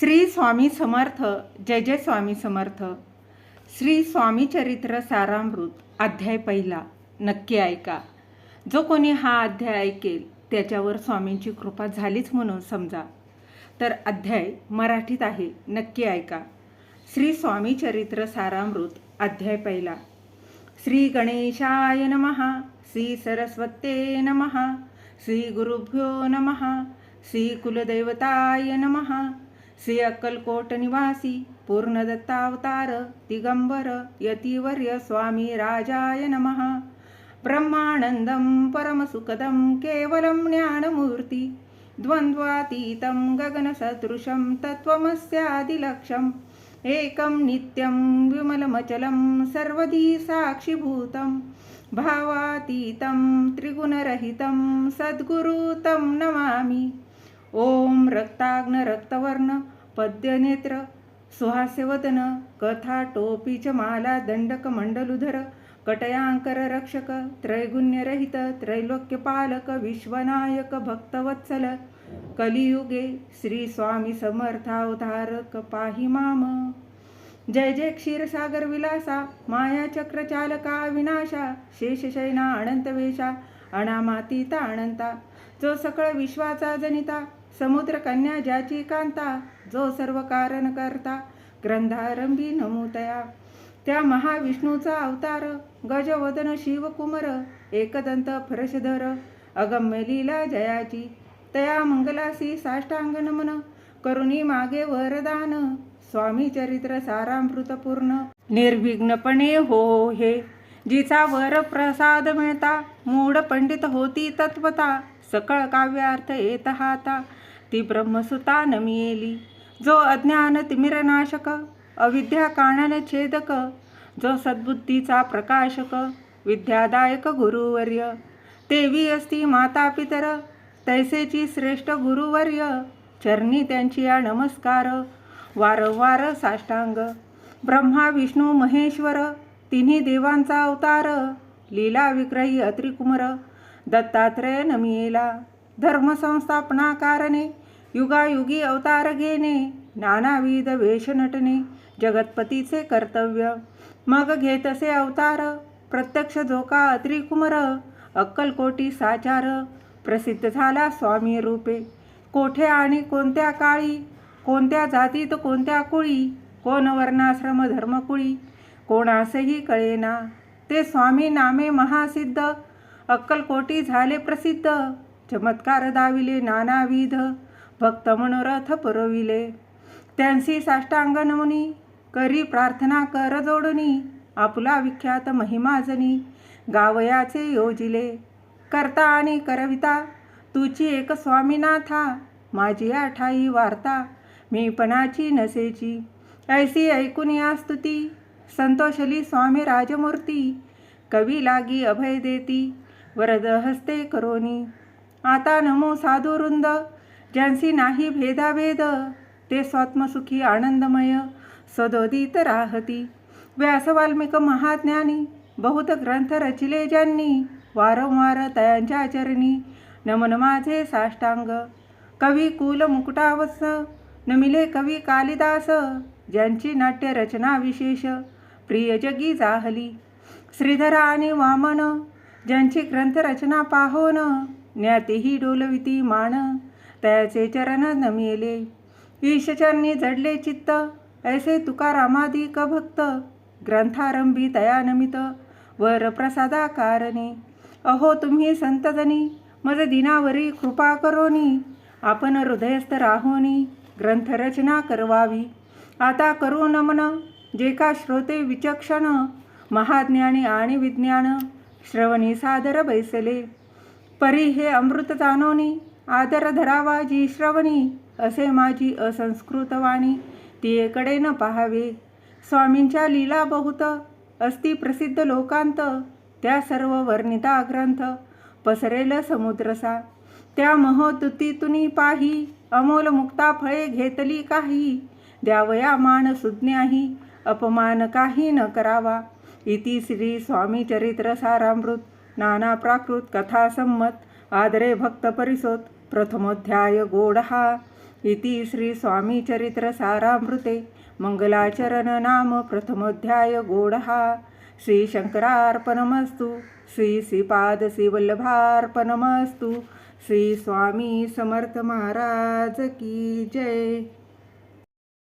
श्री स्वामी समर्थ जय जय स्वामी समर्थ. श्री स्वामी चरित्र सारामृत अध्याय पहिला. नक्की ऐका. जो कोणी हा अध्याय ऐकेल त्याच्यावर स्वामींची कृपा झालीच म्हणून समजा. तर अध्याय मराठीत आहे. नक्की ऐका. श्री स्वामी चरित्र सारामृत अध्याय पहिला. श्री गणेशाय नमहा श्री सरस्वते नमहा श्री गुरुभ्यो नमहा श्री कुलदैवताय नमहा श्री अक्कलकोट निवासी पूर्णदत्तावतार दिगंबर यतिवर्य स्वामी राजाय नमः। ब्रह्मानन्दं परमसुखदं केवलं ज्ञानमूर्ति। द्वन्द्वातीतं गगनसदृशं तत्त्वमस्यादिलक्ष्यम् एकं नित्यं विमलमचलं सर्वधी साक्षिभूतं भावातीतं त्रिगुणरहितं सद्गुरुतं नमामि। ॐ रक्ताग्नरक्तवर्ण पद्यनेत्र सुहास्यवदन कथा टोपी च माला मंडलुधर कटयांकर रक्षक त्रैगुण्यरहित त्रैलोक्यपालक विश्वनायक भक्तवत्सल कलियुगे श्री स्वामी समर्थावधारक पाहि माम। जय जय क्षीरसागर विलासा माया चक्र चालका विनाशा शेषशैना अनंतवेशा अनामातीता अनंता जो सकळ विश्वाचा जनिता समुद्र कन्या ज्याची कांता जो सर्व कारण करता ग्रंथारंभी नमूतया. त्या महाविष्णूचा अवतार गजवदन शिवकुमर एकदंत फरशधर अगम्य लीला जयाची. तया मंगलासी साष्टांग नमन करुणी मागे वरदान स्वामी चरित्र सारामृतपूर्ण निर्विघ्नपणे हो हे जिचा वर प्रसाद मिळता मूढ पंडित होती तत्वता. सकळ काव्यार्थ येत हाता. ती ब्रह्मसुता नमियेली जो अज्ञान तिमिरनाशक अविद्या कानन छेदक जो सद्बुद्धीचा प्रकाशक विद्यादायक गुरुवर्य. तेवी असती माता पितर तैसेची श्रेष्ठ गुरुवर्य. चरणी त्यांची या नमस्कार वारंवार साष्टांग. ब्रह्मा विष्णू महेश्वर तिन्ही देवांचा अवतार. लीला विग्रही अत्रिकुमर दत्तात्रय नमियेला धर्मसंस्थापनाकारणे युगायुगी अवतार घेणे नानाविध वेश नटणे जगतपतीचे कर्तव्य मग घेतसे अवतार प्रत्यक्ष जोका अत्रिकुमर अक्कलकोटी साचार प्रसिद्ध झाला स्वामी रूपे. कोठे आणि कोणत्या काळी कोणत्या जातीत कोणत्या कुळी कोण वर्णाश्रम धर्मकुळी कोणासही कळेना. ते स्वामी नामे महासिद्ध अक्कलकोटी झाले प्रसिद्ध. चमत्कार दाविले नानाविध. भक्त मनोरथ पुरविले. त्यांसी साष्टांग नमुनी करी प्रार्थना कर जोडणी. आपुला विख्यात महिमाजनी. गावयाचे योजिले. करता आणि करविता तुची एक स्वामीनाथा. माझी आठाई वार्ता मीपणाची नसेची. ऐसी ऐकून या स्तुती. संतोषली स्वामी राजमूर्ती. कवी लागी अभय देती. वरद हस्ते करोनी। आता नमो साधुवृंद ज्यांसी नाही भेदाभेद ते स्वात्मसुखी आनंदमय सदोदित राहती। व्यास वाल्मिक महाज्ञानी बहुत ग्रंथ रचिले ज्यांनी वारंवार तयांच्या चरणी नमन माझे साष्टांग। कवी कुल मुकुटावस नमिले कवी कालिदास ज्यांची नाट्य रचना विशेष प्रिय जगी जाहली। श्रीधर आणि वामन ज्यांची ग्रंथरचना पाहोन ज्ञातीही डोलविती मान तयाचे चरण नमिले ईशचरणी जडले चित्त ऐसे तुकारामादी भक्त ग्रंथारंभी तया नमित वर प्रसादा कारणे. अहो तुम्ही संतजनी मज दिनावरी कृपा करोनी आपण हृदयस्थ राहोनी ग्रंथरचना करवावी. आता करू नमन जे का श्रोते विचक्षण महाज्ञानी आणि विज्ञान श्रवणी सादर बैसले. परी हे अमृत जाणवणी आदर धरावा जी श्रवणी असे माझी असंस्कृत वाणी ती एकडे न पाहावे. स्वामींच्या लीला बहुत अस्ति प्रसिद्ध लोकांत त्या सर्व वर्णिता ग्रंथ पसरेल समुद्रसा. त्या महोदुतीतुनी पाही अमोल मुक्ता फळे घेतली काही द्यावया मान सुज्ञाही अपमान काही न करावा. इति श्री स्वामी चरित्र सारामृत नाना प्राकृत कथा संमत आदरे भक्त परिसोत प्रथमोध्याय गोडहा. इति श्री स्वामी चरित्र सारामृते मंगलाचरण नाम प्रथमोध्याय गोडहा. श्री शंकरार्पणमस्तु श्री श्रीपाद श्रीवल्लभार्पणमस्तु श्री स्वामी समर्थ महाराज की जय.